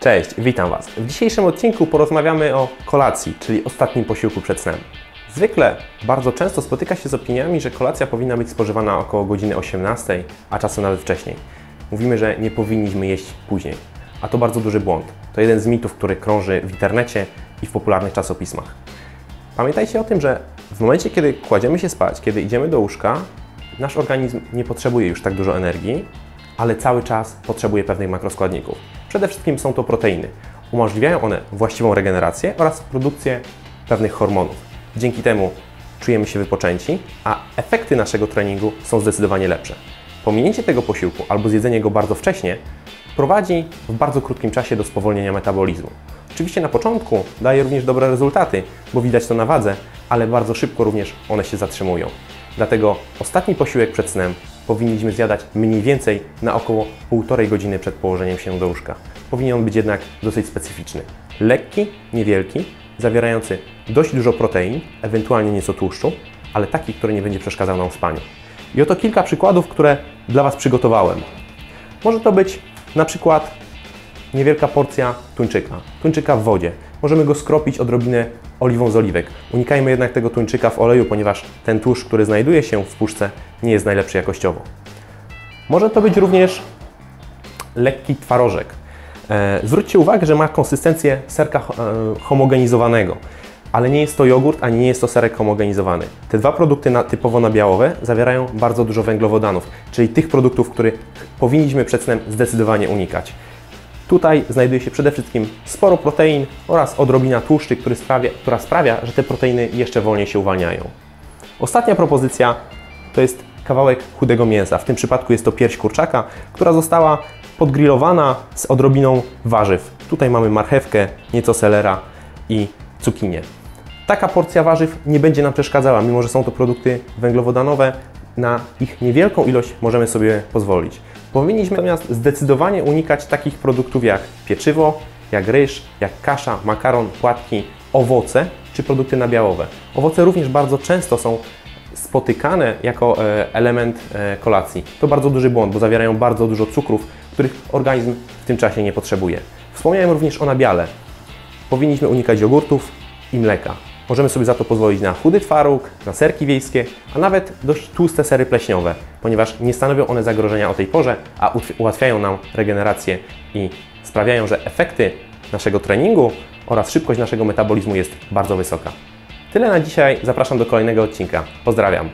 Cześć, witam Was. W dzisiejszym odcinku porozmawiamy o kolacji, czyli ostatnim posiłku przed snem. Zwykle bardzo często spotyka się z opiniami, że kolacja powinna być spożywana około godziny 18, a czasem nawet wcześniej. Mówimy, że nie powinniśmy jeść później, a to bardzo duży błąd. To jeden z mitów, który krąży w internecie i w popularnych czasopismach. Pamiętajcie o tym, że w momencie, kiedy kładziemy się spać, kiedy idziemy do łóżka, nasz organizm nie potrzebuje już tak dużo energii, ale cały czas potrzebuje pewnych makroskładników. Przede wszystkim są to proteiny. Umożliwiają one właściwą regenerację oraz produkcję pewnych hormonów. Dzięki temu czujemy się wypoczęci, a efekty naszego treningu są zdecydowanie lepsze. Pominięcie tego posiłku albo zjedzenie go bardzo wcześnie prowadzi w bardzo krótkim czasie do spowolnienia metabolizmu. Oczywiście na początku daje również dobre rezultaty, bo widać to na wadze, ale bardzo szybko również one się zatrzymują. Dlatego ostatni posiłek przed snem powinniśmy zjadać mniej więcej na około 1,5 godziny przed położeniem się do łóżka. Powinien on być jednak dosyć specyficzny. Lekki, niewielki, zawierający dość dużo protein, ewentualnie nieco tłuszczu, ale taki, który nie będzie przeszkadzał nam w spaniu. I oto kilka przykładów, które dla Was przygotowałem. Może to być na przykład niewielka porcja tuńczyka, tuńczyka w wodzie. Możemy go skropić odrobinę oliwą z oliwek. Unikajmy jednak tego tuńczyka w oleju, ponieważ ten tłuszcz, który znajduje się w puszce, nie jest najlepszy jakościowo. Może to być również lekki twarożek. E, zwróćcie uwagę, że ma konsystencję serka e, homogenizowanego, ale nie jest to jogurt, ani nie jest to serek homogenizowany. Te dwa produkty na, typowo nabiałowe zawierają bardzo dużo węglowodanów, czyli tych produktów, których powinniśmy przed snem zdecydowanie unikać. Tutaj znajduje się przede wszystkim sporo protein oraz odrobina tłuszczy, który sprawia, która sprawia, że te proteiny jeszcze wolniej się uwalniają. Ostatnia propozycja to jest kawałek chudego mięsa. W tym przypadku jest to pierś kurczaka, która została podgrillowana z odrobiną warzyw. Tutaj mamy marchewkę, nieco selera i cukinię. Taka porcja warzyw nie będzie nam przeszkadzała, mimo że są to produkty węglowodanowe, na ich niewielką ilość możemy sobie pozwolić. Powinniśmy natomiast zdecydowanie unikać takich produktów jak pieczywo, jak ryż, jak kasza, makaron, płatki, owoce czy produkty nabiałowe. Owoce również bardzo często są spotykane jako e, element e, kolacji. To bardzo duży błąd, bo zawierają bardzo dużo cukrów, których organizm w tym czasie nie potrzebuje. Wspomniałem również o nabiale. Powinniśmy unikać jogurtów i mleka. Możemy sobie za to pozwolić na chudy twaróg, na serki wiejskie, a nawet dość tłuste sery pleśniowe, ponieważ nie stanowią one zagrożenia o tej porze, a ułatwiają nam regenerację i sprawiają, że efekty naszego treningu oraz szybkość naszego metabolizmu jest bardzo wysoka. Tyle na dzisiaj, zapraszam do kolejnego odcinka. Pozdrawiam.